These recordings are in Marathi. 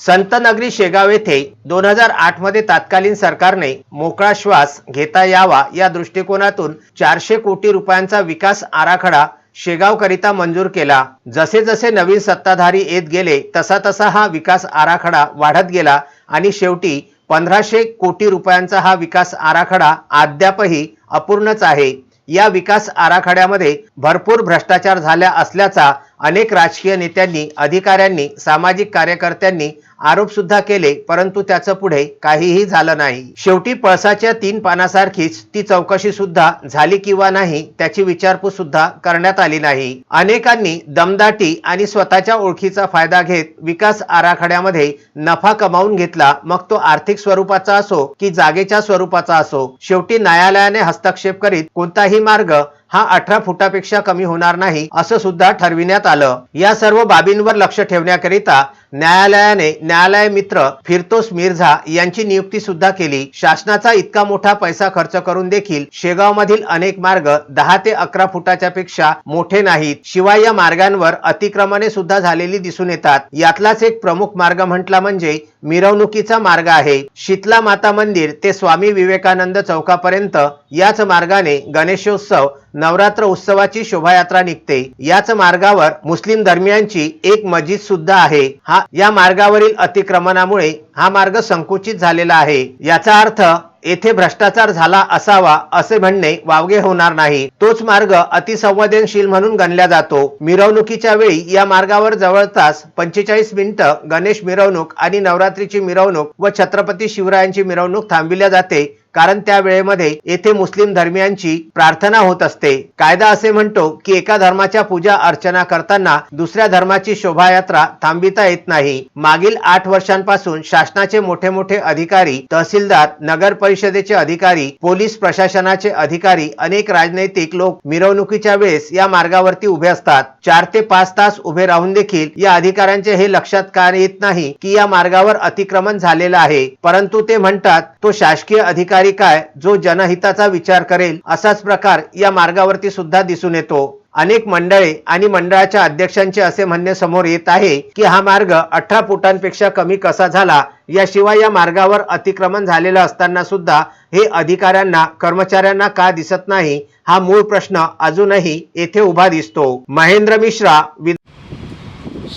संतनगरी शेगाव येथे दोन हजार आठमध्ये तत्कालीन सरकारने मोकळा श्वास घेता यावा या दृष्टिकोनातून चारशे कोटी रुपयांचा विकास आराखडा शेगावकरिता मंजूर केला. जसे जसे नवीन सत्ताधारी येत गेले तसा तसा हा विकास आराखडा वाढत गेला आणि शेवटी पंधराशे कोटी रुपयांचा हा विकास आराखडा अद्यापही अपूर्णच आहे. या विकास आराखड्यामध्ये भरपूर भ्रष्टाचार झाल्या असल्याचा अनेक राजकीय नेत्यांनी अधिकाऱ्यांनी सामाजिक कार्यकर्त्यांनी आरोप सुद्धा केले परंतु त्याचं पुढे काहीही झालं नाही. शेवटी पळसाच्या तीन पानासारखीच ती चौकशी सुद्धा झाली किंवा नाही त्याची विचारपूस सुद्धा करण्यात आली नाही. अनेकांनी दमदाटी आणि स्वतःच्या ओळखीचा फायदा घेत विकास आराखड्यामध्ये नफा कमावून घेतला. मग तो आर्थिक स्वरूपाचा असो की जागेच्या स्वरूपाचा असो शेवटी न्यायालयाने हस्तक्षेप करीत कोणताही मार्ग हा अठरा फुटापेक्षा कमी होणार नाही असं सुद्धा ठरविण्यात आलं. या सर्व बाबींवर लक्ष ठेवण्याकरिता न्यायालयाने न्यायालय मित्र फिरतोस मिर्झा यांची नियुक्ती सुद्धा केली. शासनाचा इतका मोठा पैसा खर्च करून देखील शेगाव मधील अनेक मार्ग दहा ते अकरा फुटाच्या पेक्षा मोठे नाहीत. शिवाय या मार्गांवर अतिक्रमणे सुद्धा झालेली दिसून येतात. यातलाच एक प्रमुख मार्ग म्हटला म्हणजे मिरवणुकीचा मार्ग आहे. शीतला माता मंदिर ते स्वामी विवेकानंद चौकापर्यंत याच मार्गाने गणेशोत्सव नवरात्र उत्सवाची शोभायात्रा निघते. याच मार्गावर मुस्लिम धर्मियांची एक मस्जिद सुद्धा आहे. हा या मार्गावरील अतिक्रमणामुळे हा मार्ग संकुचित झालेला आहे. याचा अर्थ येथे भ्रष्टाचार झाला असावा असे म्हणणे वावगे होणार नाही. तोच मार्ग अतिसंवेदनशील म्हणून गणला जातो. मिरवणुकीच्या वेळी या मार्गावर जवळपास पंचेचाळीस मिनिटं गणेश मिरवणूक आणि नवरात्रीची मिरवणूक व छत्रपती शिवरायांची मिरवणूक थांबविल्या जाते. कारण त्या वेळेमध्ये येथे मुस्लिम धर्मियांची प्रार्थना होत असते. कायदा असे म्हणतो की एका धर्माच्या पूजा अर्चना करताना दुसऱ्या धर्माची शोभायात्रा थांबविता येत नाही. मागील आठ वर्षांपासून शासनाचे मोठे मोठे अधिकारी तहसीलदार नगर परिषदेचे अधिकारी पोलीस प्रशासनाचे अधिकारी अनेक राजनैतिक लोक मिरवणुकीच्या वेळेस या मार्गावरती उभे असतात. चार ते पाच तास उभे राहून देखील या अधिकाऱ्यांचे हे लक्षात का येत नाही की या मार्गावर अतिक्रमण झालेलं आहे? परंतु ते म्हणतात तो शासकीय अधिकारी काय जो जनहिताचा विचार करेल असाच प्रकार या मार्गावरती सुद्धा दिसून येतो. अनेक मंडळे आणि मंडळाच्या अध्यक्षांचे असे म्हणणे समोर येत आहे की हा मार्ग अठरा फुटांपेक्षा कमी कसा झाला याशिवाय या मार्गावर अतिक्रमण झालेलं असताना सुद्धा हे अधिकाऱ्यांना कर्मचाऱ्यांना का दिसत नाही हा मूळ प्रश्न अजूनही येथे उभा दिसतो. महेंद्र मिश्रा विद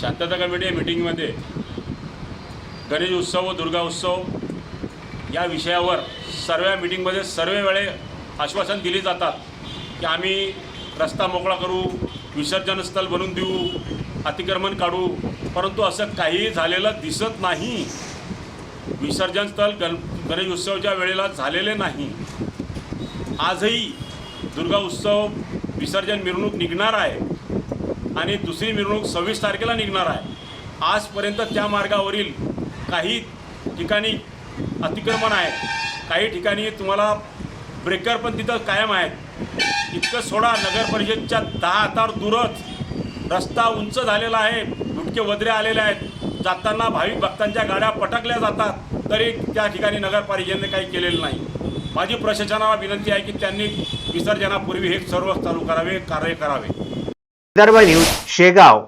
शांतता कमिटी मिटिंगमध्ये गणेश उत्सव दुर्गा उत्सव या विषयावर सर्व मिटिंगमध्ये सर्व वेळे आश्वासन दिली जातात की आम्ही रस्ता मोकळा करू विसर्जनस्थळ बनवून देऊ अतिक्रमण काढू. परंतु असं काही झालेलं दिसत नाही. विसर्जनस्थळ गण गणेश उत्सवाच्या वेळेला झालेले नाही. आजही दुर्गा उत्सव विसर्जन मिरवणूक निघणार आहे आणि दुसरी मिरवणूक सव्वीस तारखेला निघणार आहे. आजपर्यंत त्या मार्गावरील काही ठिकाणी अतिक्रमण आहे. काही ठिकाणी तुम्हाला ब्रेकर पण तिथं कायम आहेत. इतकं सोडा नगर परिषदच्या दहा हजार दूरच. रस्ता उंच झालेला आहे गुटके वदरे आलेले आहेत. जाताना भाविक भक्तांच्या गाड्या पटकल्या जातात तरी त्या ठिकाणी नगर परिषदेने काही केलेलं नाही. माझी प्रशासनाला विनंती आहे की त्यांनी विसर्जनापूर्वी हे सर्व चालू करावे कार्य करावे. विदर्भ न्यूज शेगाव.